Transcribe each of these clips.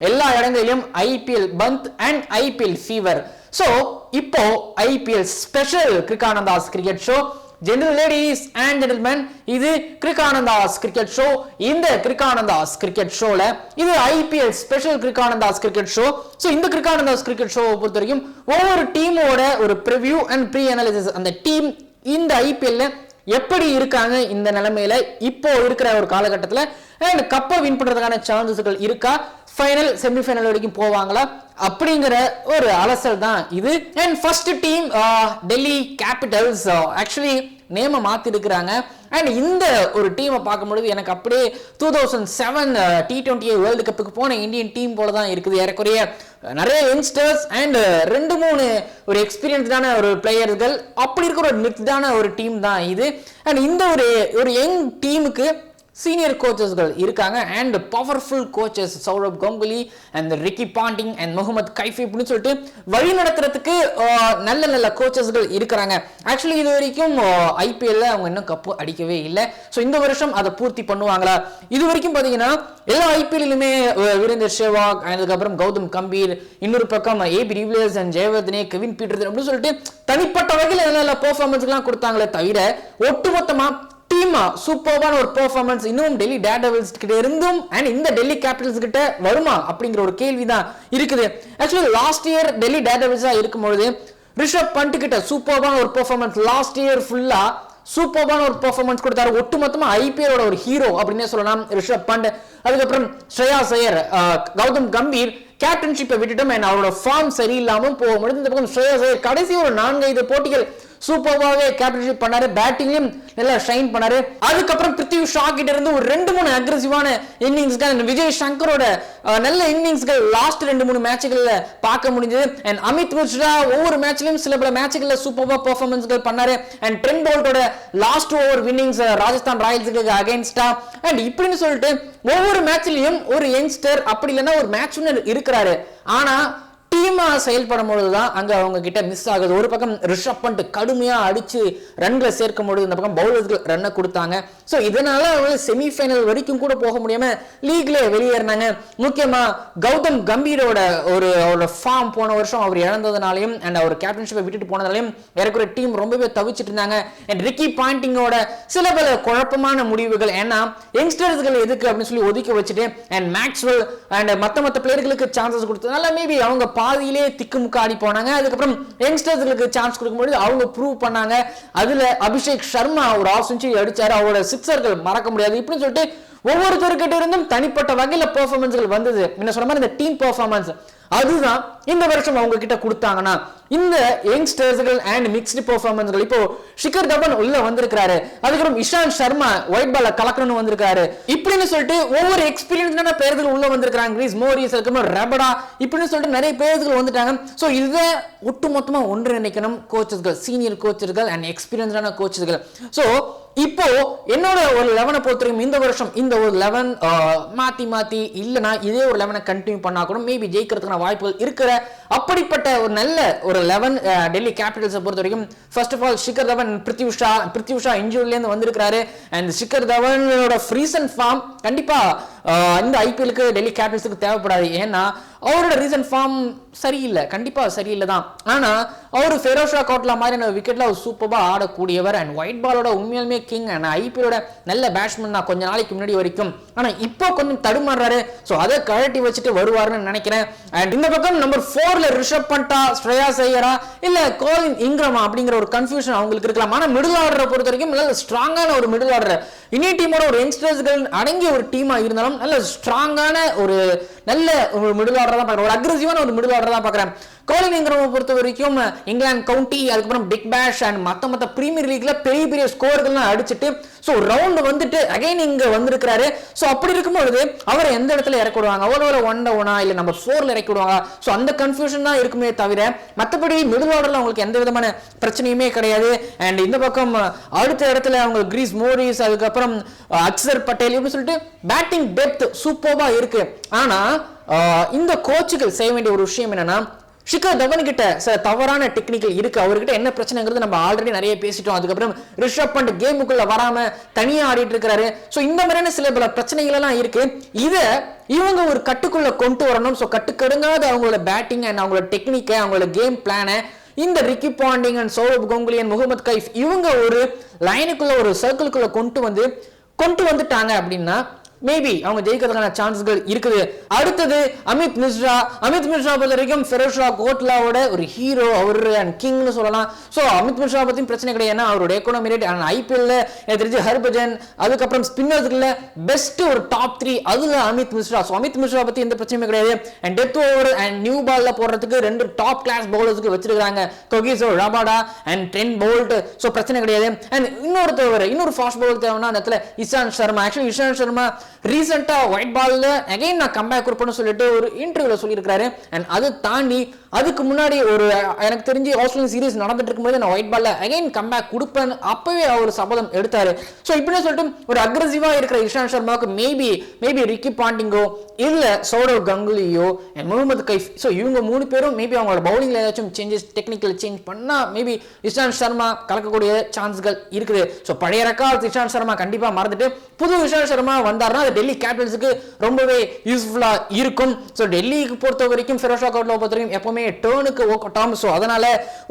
எல்லா இடங்களிலும் IPL bandh and IPL fever so இப்போ IPL special கிரிகானந்தாஸ் cricket show general ladies and gentleman இது கிரிகானந்தாஸ் cricket show இந்த கிரிகானந்தாஸ் கிரிக்கெட் ஷோல இது IPL special கிரிகானந்தாஸ் cricket show so இந்த கிரிகானந்தாஸ் கிரிக்கெட் ஷோவை பொறுத்த வரைக்கும் ஒவ்வொரு டீமோட ஒரு ப்ரிவ்யூ அண்ட் ப்ரீ அனாலிசிஸ் அந்த டீம் இந்த ஐபிஎல்ல எப்படி இருக்காங்க இந்த நிலைமையில இப்போ இருக்கிற ஒரு காலகட்டத்தில் அண்ட் கப்பை வின் பண்றதுக்கான சான்சஸ்கள் இருக்கா? ஃபைனல் செமிஃபைனல் வரைக்கும் போவாங்களா? அப்படிங்கிற ஒரு அலசல் தான் இது. And first team Delhi Capitals actually நேமை மாற்றிருக்கிறாங்க அண்ட் இந்த ஒரு டீமை பார்க்கும்பொழுது எனக்கு அப்படியே two thousand seven T twenty world கப்புக்கு போன இந்தியன் டீம் போல தான் இருக்குது. ஏறக்குறைய நிறைய யங்ஸ்டர்ஸ் அண்ட் ரெண்டு மூணு ஒரு எக்ஸ்பீரியன்ஸ்டான ஒரு பிளேயர்கள் அப்படி இருக்கிற ஒரு மிக்ஸ்டான ஒரு டீம் தான் இது. அண்ட் இந்த ஒரு ஒரு யங் டீமுக்கு சீனியர் கோச்சஸ்கள் இருக்காங்க. And powerful coaches Sourav Ganguly and Ricky Ponting and Mohammad Kaifi அப்படின்னு சொல்லிட்டு வழி நடத்துறதுக்கு நல்ல நல்ல கோச்சஸ்கள் இருக்கிறாங்க. ஆக்சுவலி இது வரைக்கும் ஐபிஎல்ல அவங்க இன்னும் கப்பு அடிக்கவே இல்லை. ஸோ இந்த வருஷம் அதை பூர்த்தி பண்ணுவாங்களா? இது வரைக்கும் பார்த்தீங்கன்னா எல்லா ஐபிஎல்லுமே வீரேந்தர் சேவாக் அதுக்கப்புறம் கௌதம் கம்பீர் இன்னொரு பக்கம் AB de Villiers and Jayawardene Kevin Peter அப்படின்னு சொல்லிட்டு தனிப்பட்ட வகையில் நல்ல நல்ல பெர்ஃபார்மன்ஸ்லாம் கொடுத்தாங்களே தவிர ஒட்டுமொத்தமாக நிச்சயமா சூப்பர்வான ஒரு பெர்ஃபார்மன்ஸ் இன்னும் டெல்லி டேர்டெவில்ஸ் கிட்ட இருந்தும் அண்ட் இந்த டெல்லி கேபிட்டல்ஸ் கிட்ட வருமா அப்படிங்கிற ஒரு கேள்வி தான் இருக்குது. ஆக்சுவலி லாஸ்ட் இயர் டெல்லி டேர்டெவில்ஸா இருக்கும்பொழுது ரிஷப் பண்ட் கிட்ட சூப்பர்வான ஒரு பெர்ஃபார்மன்ஸ் லாஸ்ட் இயர் ஃபுல்லா சூப்பர்வான ஒரு பெர்ஃபார்மன்ஸ் கொடுத்தாரு. ஒட்டுமொத்தமா ஐபிஎலோட ஒரு ஹீரோ அப்படின்னே சொல்லலாம் ரிஷப் பண்ட் அதுக்கப்புறம் ஸ்ரேயா சையர் கௌதம் கம்பீர் கேப்டன்ஷிப்பை விட்டுட்டோம் அண்ட் அவரோட ஃபார்ம் சரியில்லாமல் போக முடியும் இந்த பக்கம் ஸ்ரேயா சையர் கடைசி ஒரு நான்கைந்து போட்டிகள் சூப்பர்வாகவே கேப்டன்ஷிப் பண்ணாரு பேட்டிங்லயும் நல்லா ஷைன் பண்ணாரு. அதுக்கப்புறம் பிருத்திவி ஷா கிட்ட இருந்து ஒரு ரெண்டு மூணு அக்ரெசிவான இன்னிங்ஸ்கள் விஜய் சங்கரோட நல்ல இன்னிங்ஸ்கள் லாஸ்ட் ரெண்டு மூணு மேட்சுகள்ல பார்க்க முடிஞ்சது. அண்ட் அமித் மிஸ்ரா ஒவ்வொரு மேட்ச்லயும் சில பல மேட்சுகள்ல சூப்பர்வா பெர்ஃபார்மன்ஸ்கள் பண்ணாரு. அண்ட் ட்ரெண்ட் போல்ட்டோட லாஸ்ட் ஓவர் வின்னிங்ஸ் ராஜஸ்தான் ராயல்ஸுக்கு அகைன்ஸ்டா அண்ட் இப்படின்னு சொல்லிட்டு ஒவ்வொரு மேட்ச்லயும் ஒரு யங்ஸ்டர் அப்படி இல்லைன்னா ஒரு மேட்ச் இருக்கிறாரு. ஆனா டீமாக செயல்படும் பொழுது தான் அங்கே அவங்க கிட்ட மிஸ் ஆகுது. ஒரு பக்கம் ரிஷப் பண்ணிட்டு கடுமையாக அடித்து ரன்களை சேர்க்கும் பொழுது இந்த பக்கம் பவுலர்கள் ரன்னை கொடுத்தாங்க. ஸோ இதனால அவங்க செமிஃபைனல் வரைக்கும் கூட போக முடியாமல் லீக்லேயே வெளியேறினாங்க. முக்கியமா கௌதம் கம்பீரோட ஒரு அவரோட ஃபார்ம் போன வருஷம் அவர் இழந்ததுனாலையும் அண்ட் அவர் கேப்டன்ஷிப்பை விட்டுட்டு போனதாலையும் ஏறக்குறைய டீம் ரொம்பவே தவிச்சிட்டு இருந்தாங்க. அண்ட் ரிக்கி பாயிண்டிங்கோட சில பல குழப்பமான முடிவுகள். ஏன்னா யங்ஸ்டர்ஸ்கள் எதுக்கு அப்படின்னு சொல்லி ஒதுக்கி வச்சுட்டு அண்ட் மேக்ஸ்வெல் அண்ட் மற்ற மற்ற பிளேயர்களுக்கு சான்சஸ் கொடுத்ததுனால மேபி அவங்க பாதியிலே திக்குமுக்க ஆடி போனாங்க. அதுக்கப்புறம் யங்ஸ்டர்ஸ்களுக்கு சான்ஸ் கொடுக்கும்போது அவங்க ப்ரூவ் பண்ணாங்க. அதுல அபிஷேக் சர்மா ஒரு ஆஃப் செஞ்சுரி அடிச்சாரு. அவரோட சிக்ஸர்கள் மறக்க முடியாது. இப்படின்னு சொல்லிட்டு ஒவ்வொருத்தருக்கிட்ட இருந்தும் தனிப்பட்ட வகையில் பெர்ஃபார்மன்ஸ்கள் வந்தது. என்ன சொன்ன மாதிரி இந்த டீம் பெர்ஃபார்மன்ஸ் அதுதான் இந்த வருஷம் அவங்க கிட்ட கொடுத்தாங்கன்னா இந்த யங்ஸ்டர்ஸ்கள் அண்ட் மிக்ஸ்டு பெர்ஃபார்மன்ஸ்கள் இப்போ ஷிகர் தவன் உள்ள வந்திருக்காரு அதுக்கப்புறம் இஷாந்த் சர்மா ஒயிட் பால கலக்கணும்னு வந்திருக்காரு இப்படின்னு சொல்லிட்டு ஒவ்வொரு எக்ஸ்பீரியன்ஸ்டான பேர்கள் உள்ள வந்திருக்காங்க கிரீஸ் மோரிஸ் அதுக்கப்புறம் ரபடா இப்படின்னு சொல்லிட்டு நிறைய பேர்கள் வந்துட்டாங்க. ஸோ இதை ஒட்டுமொத்தமாக ஒன்று நினைக்கணும் கோச்சஸ்கள் சீனியர் கோச்சர்கள் அண்ட் எக்ஸ்பீரியன்ஸான கோச்சஸ்கள் ஸோ இப்போ என்னோட ஒரு லெவனை பொறுத்தவரைக்கும் இந்த வருஷம் இந்த ஒரு லெவன் மாத்தி மாத்தி இல்லைனா இதே ஒரு லெவனை கண்டினியூ பண்ணா கூட மேபி ஜெயிக்கிறதுக்கான வாய்ப்புகள் இருக்கிற அப்படிப்பட்ட ஒரு நல்ல ஒரு லெவன் டெல்லி கேபிட்டல்ஸை பொறுத்த வரைக்கும் first of all Shikhar Dhawan Prithvi Shaw Prithvi Shaw Prithvi Shaw இன்ஜூரிலேருந்து வந்திருக்காரு அண்ட் ஷிகர் தவனோட ஃப்ரீசன் ஃபார்ம் கண்டிப்பா இந்த ஐபிஎலுக்கு டெல்லி கேபிட்டல்ஸுக்கு தேவைப்படாது. ஏன்னா அவரோட ரீசன்ட் ஃபார்ம் சரியில்லை. கண்டிப்பாக சரியில்லை தான் ஆனால் அவர் ஃபெரோஷா கோட்லா மாதிரியான விக்கெட்ல அவர் சூப்பராக ஆடக்கூடியவர் அண்ட் ஒயிட் பாலோட உண்மையாலுமே கிங் அண்ட் ஐபிஎலோட நல்ல பேட்ஸ்மேன் தான் கொஞ்ச நாளைக்கு முன்னாடி வரைக்கும். ஆனால் இப்போ கொஞ்சம் தடுமாறுறாரு. ஸோ அதை கழட்டி வச்சுட்டு வருவாருன்னு நினைக்கிறேன். அண்ட் இந்த பக்கம் நம்பர் ஃபோர்ல ரிஷப் பண்டா ஸ்ரேயா செய்யரா இல்லை கோலின் இங்கிரமா அப்படிங்கிற ஒரு கன்ஃபியூஷன் அவங்களுக்கு இருக்கலாம். ஆனால் மிடில் ஆர்டரை பொறுத்த வரைக்கும் நல்ல ஸ்ட்ராங்கான ஒரு மிடில் ஆர்டர் இனி டீமோட ஒரு யங்ஸ்டர்ஸ்கள் அடங்கிய ஒரு டீமாக இருந்தாலும் நல்ல ஸ்ட்ராங்கான ஒரு நல்ல ஒரு மிடில் ஆர்டர் தான் பார்க்குறேன். ஒரு அக்ரெசிவான ஒரு மிடில் ஆர்டர் தான் பார்க்குறேன். கோலின் பொறுத்த வரைக்கும் இங்கிலாந்து கவுண்டி அதுக்கப்புறம் பிக் பேஷ் அண்ட் மத்த மத்த பிரீமியர் லீக்ல பெரிய பெரிய ஸ்கோர்கள்லாம் அடிச்சுட்டு ஸோ ரவுண்ட் வந்துட்டு அகைன் இங்க வந்திருக்கிறாரு. ஸோ அப்படி இருக்கும்பொழுது அவரை எந்த இடத்துல இறக்கி விடுவாங்க? ஒரு ஒன் டவுனா இல்ல நம்பர் ஃபோர்ல இறக்கி விடுவாங்க ஸோ அந்த கன்ஃபியூஷன் தான் இருக்குமே தவிர மற்றபடி மிடில் ஆர்டர்ல அவங்களுக்கு எந்த விதமான பிரச்சனையுமே கிடையாது. அண்ட் இந்த பக்கம் அடுத்த இடத்துல அவங்க கிரீஸ் மோரிஸ் அதுக்கப்புறம் அக்சர் பட்டேல் இப்படி சொல்லிட்டு பேட்டிங் டெப்த் சூப்பர்வா இருக்கு. ஆனா இந்த கோச்சுகள் செய்ய வேண்டிய ஒரு விஷயம் என்னன்னா ஷிகர் தவன் கிட்ட சில தவறான டெக்னிக்கல் இருக்கு. அவர்கிட்ட என்ன பிரச்சனைங்கிறது நம்ம ஆல்ரெடி நிறைய பேசிட்டோம். அதுக்கப்புறம் ரிஷப் பண்ட் கேமுக்குள்ள வராம தனியா ஆடிட்டு இருக்காரு. ஸோ இந்த மாதிரியான சில பல பிரச்சனைகள் எல்லாம் இருக்கு. இதை இவங்க ஒரு கட்டுக்குள்ள கொண்டு வரணும். ஸோ கட்டுக்கடுங்காத அவங்களோட பேட்டிங் அண்ட் அவங்களோட டெக்னிக்கை அவங்களோட கேம் பிளானை இந்த Ricky Ponting and Sourav Ganguly and Mohammad Kaif இவங்க ஒரு லைனுக்குள்ள ஒரு சர்க்கிள்குள்ள கொண்டு வந்து கொண்டு வந்துட்டாங்க அப்படின்னா மேபி அவங்க ஜெயிக்கிறதுக்கான சான்ஸ்கள் இருக்குது. அடுத்தது அமித் மிஸ்ரா. அமித் மிஸ்ரா பொறுத்த வரைக்கும் ஃபெரோஷா கோட்லாவோட ஒரு ஹீரோ அவர் அண்ட் கிங்னு சொல்லலாம். ஸோ அமித் மிஸ்ரா பற்றியும் பிரச்சனை கிடையாது. ஏன்னா அவரோட எக்கனாமி ரேட் அண்ட் ஐபிஎல்ல எனக்கு தெரிஞ்சு ஹர்பஜன் அதுக்கப்புறம் ஸ்பின்னர்ஸ்ல பெஸ்ட் ஒரு டாப் த்ரீ அதுல அமித் மிஸ்ரா. ஸோ அமித் மிஸ்ரா பத்தி எந்த பிரச்சனையும் கிடையாது. And death over and new பால்ல போடுறதுக்கு ரெண்டு டாப் கிளாஸ் பவுலர்ஸ்க்கு வச்சிருக்காங்க Kagiso Rabada and Trent Boult so பிரச்சனை கிடையாது. அண்ட் இன்னொருத்தவர் இன்னொரு ஃபாஸ்ட் பவுலர் தேவைன்னா அந்த இடத்துல இஷாந்த் சர்மா ஆக்சுவலி இஷாந்த் சர்மா ரீசெண்டாக ஒயிட் பால்ல அகைன் நான் கம்பேக் கொடுப்பேன்னு சொல்லிட்டு ஒரு இன்டர்வியூல சொல்லியிருக்காரு அண்ட் அது தாண்டி அதுக்கு முன்னாடி ஒரு எனக்கு தெரிஞ்சு ஆஸ்திரேலியன் சீரிஸ் நடந்துட்டு இருக்கும்போது நான் ஒயிட் பால்ல அகைன் கம்பேக் கொடுப்பேன் அப்பவே அவர் சபதம் எடுத்தாரு. ஸோ இப்படின்னு சொல்லிட்டு ஒரு அக்ரஸிவா இருக்கிற இஷாந்த் சர்மாவுக்கு மேபி மேபி ரிக்கி பாண்டிங்கோ இல்ல சௌரவ் கங்குலியோ அண்ட் முகமது கைஃப். ஸோ இவங்க மூணு பேரும் மேபி அவங்களோட பவுலிங்ல ஏதாச்சும் சேஞ்சஸ் டெக்னிக்கல் சேஞ்ச் பண்ணா மேபி இஷாந்த் சர்மா கலக்கக்கூடிய சான்ஸ்கள் இருக்குது. ஸோ பழைய ரெக்கார்ட் இஷாந்த் சர்மா கண்டிப்பா மறந்துட்டு புது இஷாந்த் சர்மா வந்தாருன்னா அது டெல்லி கேபிட்டல்ஸுக்கு ரொம்பவே யூஸ்ஃபுல்லா இருக்கும். ஸோ டெல்லிக்கு பொறுத்த வரைக்கும் ஃபெரோஷா கவுட்ல பொறுத்த வரைக்கும் எப்பவுமே டேர்னுக்கு ஓகட்டாம் ஸோ அதனால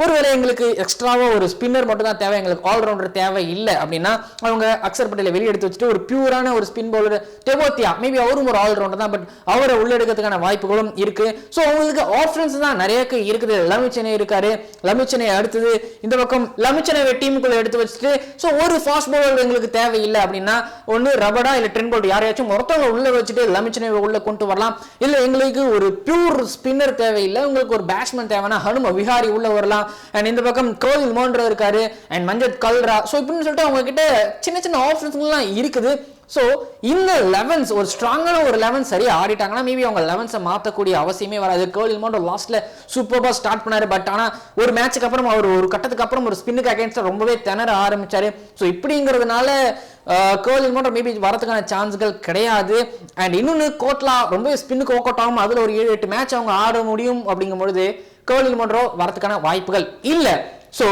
ஒருவேளை எங்களுக்கு எக்ஸ்ட்ராவாக ஒரு ஸ்பின்னர் மட்டும் தான் தேவை எங்களுக்கு ஆல்ரவுண்டர் தேவை இல்லை அப்படின்னா அவங்க அக்சர் பட்டேலை வெளியே எடுத்து வச்சுட்டு ஒரு பியூரான ஒரு ஸ்பின் பவுலர் டெபோத்தியா மேபி அவரும் ஒரு ஆல்ரவுண்டர் தான் பட் அவரை உள்ளெடுக்கிறதுக்கான வாய்ப்புகளும் இருக்கு. ஸோ அவங்களுக்கு ஆப்ஷன்ஸ் தான் நிறைய இருக்குது. லமிச்சனை இருக்காரு. லமிச்சனை அடுத்தது இந்த பக்கம் லமிச்சனை டீமுக்குள்ள எடுத்து வச்சுட்டு ஸோ ஒரு ஃபாஸ்ட் பவுலர் எங்களுக்கு தேவையில்லை அப்படின்னா ஒன்று ரபடா இல்லை ட்ரென் போல்ட் யாரையாச்சும் ஒருத்தவங்க உள்ள வச்சுட்டு லமிச்சனை உள்ள கொண்டு வரலாம். இல்லை எங்களுக்கு ஒரு பியூர் ஸ்பின்னர் தேவையில்லை உங்களுக்கு ஒரு பேட்ஸ்மேன் தேவைன்னா ஹனும விஹாரி உள்ள வரலாம். அண்ட் இந்த பக்கம் கோவில் மோன்ற இருக்காரு. அண்ட் மஞ்சத் கல்ரா. ஸோ இப்படின்னு சொல்லிட்டு அவங்க கிட்ட சின்ன சின்ன ஆப்ஷன்ஸ்லாம் இருக்குது. ஸோ இந்த லெவன்ஸ் ஒரு ஸ்ட்ராங்கான ஒரு லெவன் சரியாக ஆடிட்டாங்கன்னா மேபி அவங்க லெவன்ஸை மாற்றக்கூடிய அவசியமே வராது. கேர்ள் இல்மோண்டோ லாஸ்ட்ல சூப்பராக ஸ்டார்ட் பண்ணாரு பட் ஆனால் ஒரு மேட்ச்சுக்கு அப்புறம் அவர் ஒரு கட்டத்துக்கு அப்புறம் ஒரு ஸ்பின்னுக்கு அகேன்ஸ்டாக ரொம்பவே திணற ஆரம்பிச்சாரு. ஸோ இப்படிங்கிறதுனால கேர்ள் இல்மோண்டோ மேபி வரதுக்கான சான்ஸ்கள் கிடையாது. அண்ட் இன்னொன்று கோட்லா ரொம்ப ஸ்பின்னுக்கு ஒர்க் அவுட் ஆகும் அதில் ஒரு ஏழு எட்டு மேட்ச் அவங்க ஆட முடியும் அப்படிங்கும் பொழுது கேர்ள் இல்மோண்டோ வரதுக்கான வாய்ப்புகள் இல்லை. ஸோ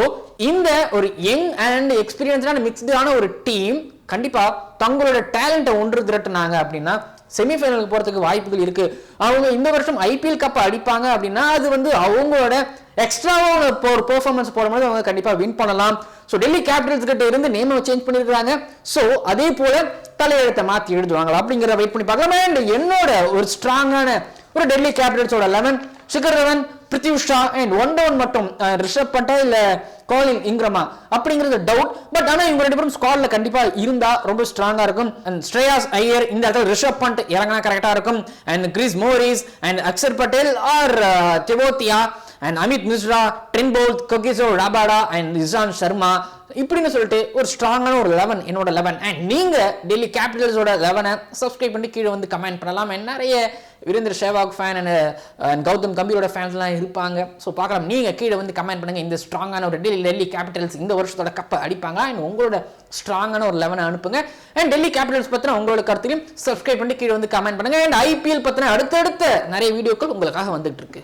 இந்த ஒரு யங் அண்ட் எக்ஸ்பீரியன்ஸ்டான மிக்ஸ்டான ஒரு டீம் கண்டிப்பாக தங்களோட டேலண்ட்டை ஒன்று திரட்டுனாங்க அப்படின்னா செமிஃபைனலுக்கு போகிறதுக்கு வாய்ப்புகள் இருக்குது அவங்க இந்த வருஷம் ஐபிஎல் கப் அடிப்பாங்க அப்படின்னா அது வந்து அவங்களோட எக்ஸ்ட்ராவாக ஒரு பெர்ஃபார்மன்ஸ் போடும்போது அவங்க கண்டிப்பாக வின் பண்ணலாம். ஸோ டெல்லி கேபிட்டல்ஸ் கிட்ட இருந்து நேமை சேஞ்ச் பண்ணியிருக்காங்க ஸோ அதே போல் தலையெழுத்தை மாற்றி எழுதுவாங்களா அப்படிங்கிறத வெயிட் பண்ணி பார்க்கலாம். அண்ட் என்னோட ஒரு ஸ்ட்ராங்கான ஒரு Delhi கேபிட்டல்ஸோட eleven Shikhar Dhawan Prithvi Shaw and one down மட்டும் ரிஷப் பண்டா இல்ல கோலின் இங்கிரமா? அப்படிங்கிறது டவுட் பட் ஆனால் இவங்க ரெண்டு பேரும் ஸ்குவாட்ல கண்டிப்பா இருந்தா ரொம்ப ஸ்ட்ராங்கா இருக்கும். அண்ட் ஸ்ரேயாஸ் ஐயர் இந்த இடத்துல ரிஷப் பண்ட் இறங்கினா கரெக்டா இருக்கும். And Chris Morris and Axar Patel R Tewatia and Amit Mishra Trent Boult Kagiso Rabada and Ishant Sharma இப்படின்னு சொல்லிட்டு ஒரு ஸ்ட்ராங்கான ஒரு லெவன் என்னோட லெவன் அண்ட் நீங்கள் டெல்லி கேபிட்டல்ஸோட லெவனை சப்ஸ்கிரைப் பண்ணி கீழே வந்து கமெண்ட் பண்ணலாம். நிறைய வீரேந்திர சேவாக் ஃபேன் அண்ட் கௌதம் கம்பீரோட ஃபேன்ஸ்லாம் இருப்பாங்க. ஸோ பார்க்கலாம். நீங்கள் கீழே வந்து கமெண்ட் பண்ணுங்கள் இந்த ஸ்ட்ராங்கான ஒரு டெல்லி டெல்லி கேபிட்டல்ஸ் இந்த வருஷத்தோட கப்பை அடிப்பாங்க அண்ட் உங்களோட ஸ்ட்ராங்கான ஒரு லெவனை அனுப்புங்க. அண்ட் டெல்லி கேபிட்டல்ஸ் பற்றின உங்களோட கருத்தையும் சப்ஸ்கிரைப் பண்ணி கீழே வந்து கமெண்ட் பண்ணுங்கள் அண்ட் ஐபிஎல் பற்றின அடுத்தடுத்த நிறைய வீடியோக்கள் உங்களுக்காக வந்துட்டு இருக்கு.